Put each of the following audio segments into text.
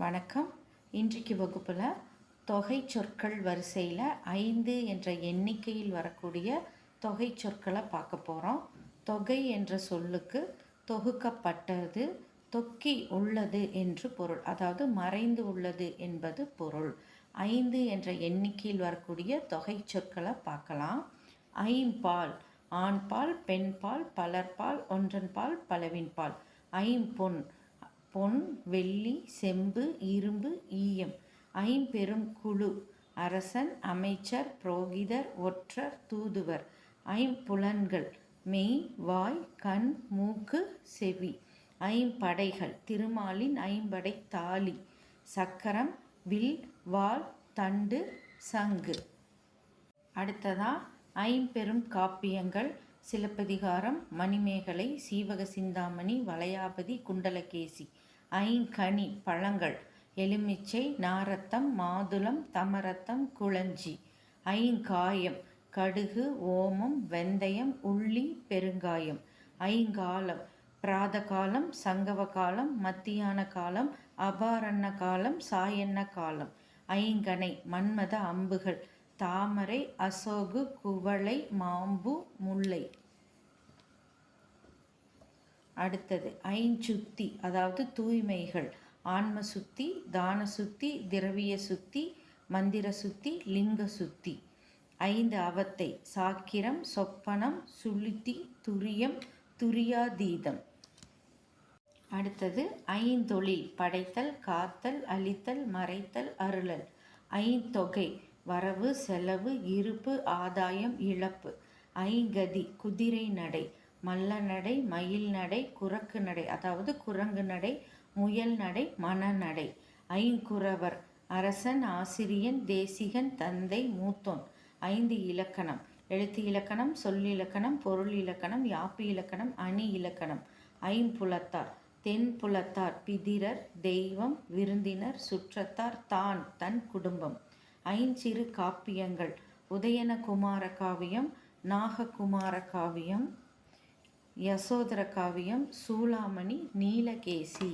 வணக்கம். இன்றைக்கு வகுப்பில் தொகை சொற்கள் வரிசையில் ஐந்து என்ற எண்ணிக்கையில் வரக்கூடிய தொகை சொற்களை பார்க்க போகிறோம் தொகை என்ற சொல்லுக்கு தொகுக்கப்பட்டது தொக்கி உள்ளது என்று பொருள். அதாவது மறைந்து உள்ளது என்பது பொருள். ஐந்து என்ற எண்ணிக்கையில் வரக்கூடிய தொகை சொற்களை பார்க்கலாம். ஐம்பால் ஆண்பால் பெண்பால் பலர்பால் ஒன்றன்பால் பலவின்பால். ஐம்பொன் பொன் வெள்ளி செம்பு இரும்பு ஈயம். ஐம்பெரும் குழு. அரசன் அமைச்சர் புரோகிதர் ஒற்றர் தூதுவர். ஐம்புலன்கள். மெய் வாய் கண் மூக்கு செவி. ஐம்படைகள். திருமாலின் ஐம்படை தாலி. சக்கரம் வில் வாள் தண்டு சங்கு. அடுத்ததா ஐம்பெரும் காப்பியங்கள். சிலப்பதிகாரம் மணிமேகலை சீவக சிந்தாமணி வளையாபதி குண்டலகேசி. ஐங்கனி பழங்கள். எலுமிச்சை நாரத்தம் மாதுளம் தமரத்தம் குளஞ்சி ஐங்காயம் கடுகு ஓமம் வெந்தயம் உள்ளி பெருங்காயம். ஐங்காலம் பிராத காலம் சங்கவ காலம் மத்தியான காலம் அபாரண்ண காலம் சாயண்ண காலம். ஐங்கனை மன்மத அம்புகள். தாமரை அசோகு குவளை மாம்பு முல்லை. அடுத்தது ஐஞ்சுத்தி அதாவது தூய்மைகள். ஆன்ம சுத்தி தான சுத்தி திரவிய சுத்தி மந்திர சுத்தி லிங்க சுத்தி. ஐந்து அவத்தை சாக்கிரம் சொப்பனம் சுளுத்தி துரியம் துரியாதீதம். அடுத்தது ஐந்தொழில் படைத்தல் காத்தல் அழித்தல் மறைத்தல் அருளல். ஐந்தொகை வரவு செலவு இருப்பு ஆதாயம் இழப்பு. ஐங்கதி குதிரை நடை. மல்ல நடை மயில் நடை குரக்கு நடை அதாவது குரங்கு நடை முயல் நடை மணநடை ஐங்குறவர் அரசன் ஆசிரியன் தேசிகன் தந்தை மூத்தோன். ஐந்து இலக்கணம். எழுத்து இலக்கணம் சொல்லிலக்கணம் பொருள் இலக்கணம் யாப்பு இலக்கணம் அணி இலக்கணம். ஐம்புலத்தார். தென்புலத்தார் பிதிரர் தெய்வம் விருந்தினர் சுற்றத்தார் தான் தன் குடும்பம். ஐஞ்சிறு காப்பியங்கள். உதயன குமார காவியம் நாககுமார காவியம் யசோதர காவியம் சூளாமணி நீலகேசி.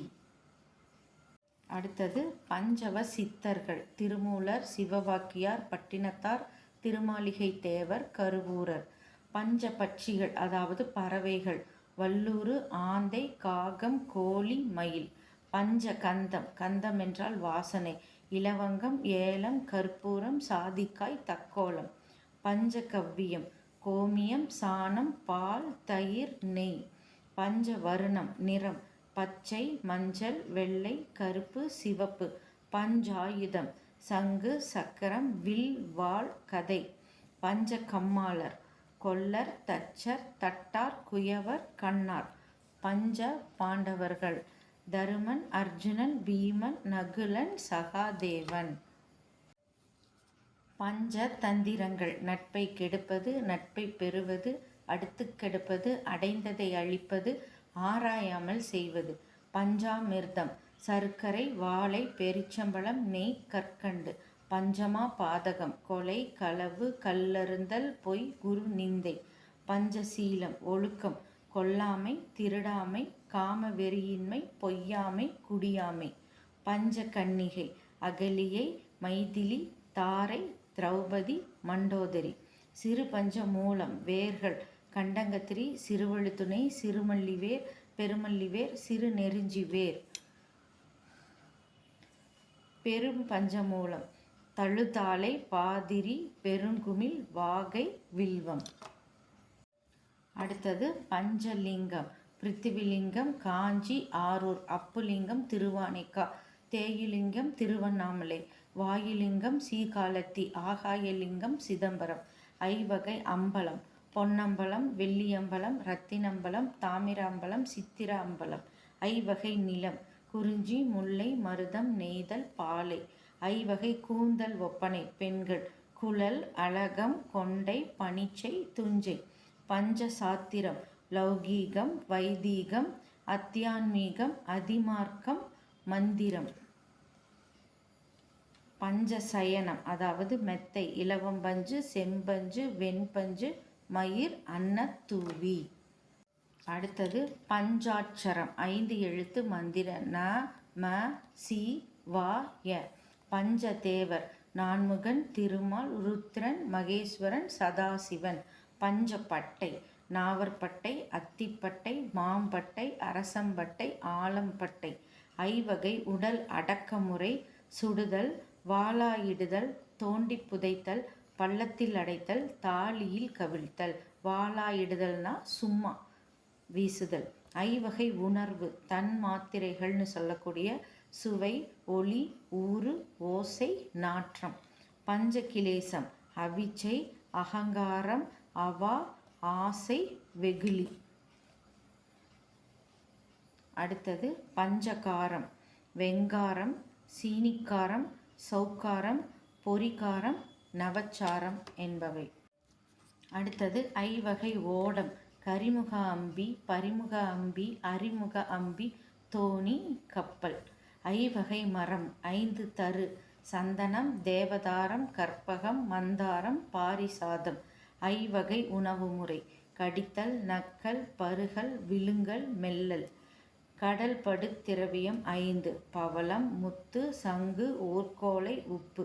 அடுத்தது பஞ்சவ சித்தர்கள் திருமூலர் சிவவாக்கியார் பட்டினத்தார் திருமாளிகை தேவர் கருவூரர். பஞ்ச பட்சிகள் அதாவது பறவைகள் வல்லூறு ஆந்தை காகம் கோழி மயில். பஞ்ச கந்தம் கந்தம் என்றால் வாசனை. இலவங்கம் ஏலம் கற்பூரம் சாதிக்காய் தக்கோலம். பஞ்ச கவ்வியம் கோமியம் சாணம் பால் தயிர் நெய். பஞ்ச வருணம் நிறம். பச்சை மஞ்சள் வெள்ளை கருப்பு சிவப்பு. பஞ்சாயுதம். சங்கு சக்கரம் வில் வாள் கதை. பஞ்ச கம்மாளர். கொல்லர் தச்சர் தட்டார் குயவர் கண்ணார். பஞ்ச பாண்டவர்கள். தருமன் அர்ஜுனன் பீமன் நகுலன் சகாதேவன். பஞ்ச தந்திரங்கள் நட்பை கெடுப்பது நட்பை பெறுவது அடுத்து கெடுப்பது அடைந்ததை அழிப்பது ஆராயாமல் செய்வது. பஞ்சாமிர்தம். சர்க்கரை வாழை பெரிச்சம்பளம் நெய் கற்கண்டு. பஞ்சமா பாதகம். கொலை களவு கல்லருந்தல் பொய் குரு நிந்தை. பஞ்சசீலம். ஒழுக்கம். கொல்லாமை திருடாமை காம வெறியின்மை பொய்யாமை குடியாமை. பஞ்ச கன்னிகை. அகலியை மைதிலி தாரை திரௌபதி மண்டோதரி. சிறு பஞ்ச மூலம் வேர்கள் கண்டங்கத்திரி சிறுவழுத்துணை சிறுமல்லிவேர் பெருமல்லிவேர் சிறு நெருஞ்சி வேர் பெரும் பஞ்சமூலம் தழுதாலை பாதிரி பெருங்குமிழ் வாகை வில்வம். அடுத்தது பஞ்சலிங்கம் பிருத்திவிலிங்கம் காஞ்சி ஆரூர் அப்புலிங்கம் திருவானைக்கா தேயிலிங்கம் திருவண்ணாமலை. வாயுலிங்கம் சீகாலத்தி ஆகாயலிங்கம் சிதம்பரம் ஐவகை அம்பலம் பொன்னம்பலம் வெள்ளியம்பலம் ரத்தினம்பலம் தாமிராம்பலம் சித்திர அம்பலம் ஐவகை நிலம் குறிஞ்சி முல்லை மருதம் நெய்தல் பாலை ஐவகை கூந்தல் ஒப்பனை பெண்கள் குழல் அழகம் கொண்டை பனிச்சை துஞ்சை பஞ்சசாத்திரம் லௌகீகம் வைதீகம் அத்தியான்மீகம் அதிமார்க்கம் மந்திரம். பஞ்சசயனம் அதாவது மெத்தை இலவம்பஞ்சு செம்பஞ்சு வெண்பஞ்சு மயிர் அன்னத்தூவி அடுத்தது பஞ்சாட்சரம் ஐந்து எழுத்து மந்திர ந ம சி வா ய. பஞ்சதேவர் நான்முகன் திருமால் ருத்ரன் மகேஸ்வரன் சதாசிவன். பஞ்சப்பட்டை நாவற்பட்டை அத்திப்பட்டை மாம்பட்டை அரசம்பட்டை ஆலம்பட்டை. ஐவகை உடல் அடக்கமுறை சுடுதல் வாளாயிடுதல் தோண்டி புதைத்தல் பள்ளத்தில் அடைத்தல் தாலியில் கவிழ்த்தல். வாளாயிடுதல்னா சும்மா வீசுதல். ஐவகை உணர்வு தன் மாத்திரைகள்னு சொல்லக்கூடிய சுவை ஒளி ஊறு ஓசை நாற்றம். பஞ்சகிலேசம் அவிச்சை அகங்காரம் அவா ஆசை வெகுளி. அடுத்தது பஞ்சகாரம் வெங்காரம் சீனிக்காரம் சௌக்காரம் பொரிகாரம் நவச்சாரம் என்பவை. அடுத்தது ஐவகை ஓடம். கரிமுக அம்பி பரிமுக அம்பி அறிமுக அம்பி தோணி கப்பல். ஐவகை மரம் ஐந்து தரு. சந்தனம் தேவதாரம் கற்பகம் மந்தாரம் பாரிசாதம். ஐவகை உணவு முறை. கடித்தல் நக்கல் பருகல் விழுங்கல் மெல்லல். கடல் படு திரவியம் ஐந்து பவளம் முத்து சங்கு ஓர்கோலை உப்பு.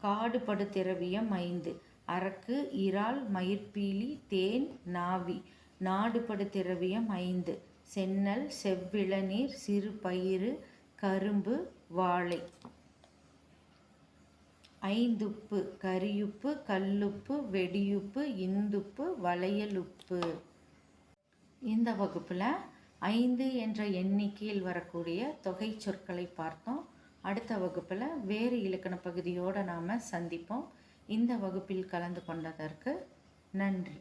காடுபடு திரவியம் ஐந்து அரக்கு இறால் மயிர்பீலி தேன் நாவி. நாடுபடு திரவியம் ஐந்து சென்னல் செவ்விளநீர் சிறு பயிறு கரும்பு வாழை. ஐந்துப்பு கரியுப்பு கல்லுப்பு வெடியுப்பு இந்துப்பு வளையலுப்பு. இந்த வகுப்பில் ஐந்து என்ற எண்ணிக்கையில் வரக்கூடிய தொகை சொற்களை பார்த்தோம். அடுத்த வகுப்பில் வேறு இலக்கண பகுதியோடு நாம் சந்திப்போம். இந்த வகுப்பில் கலந்து கொண்டதற்கு நன்றி.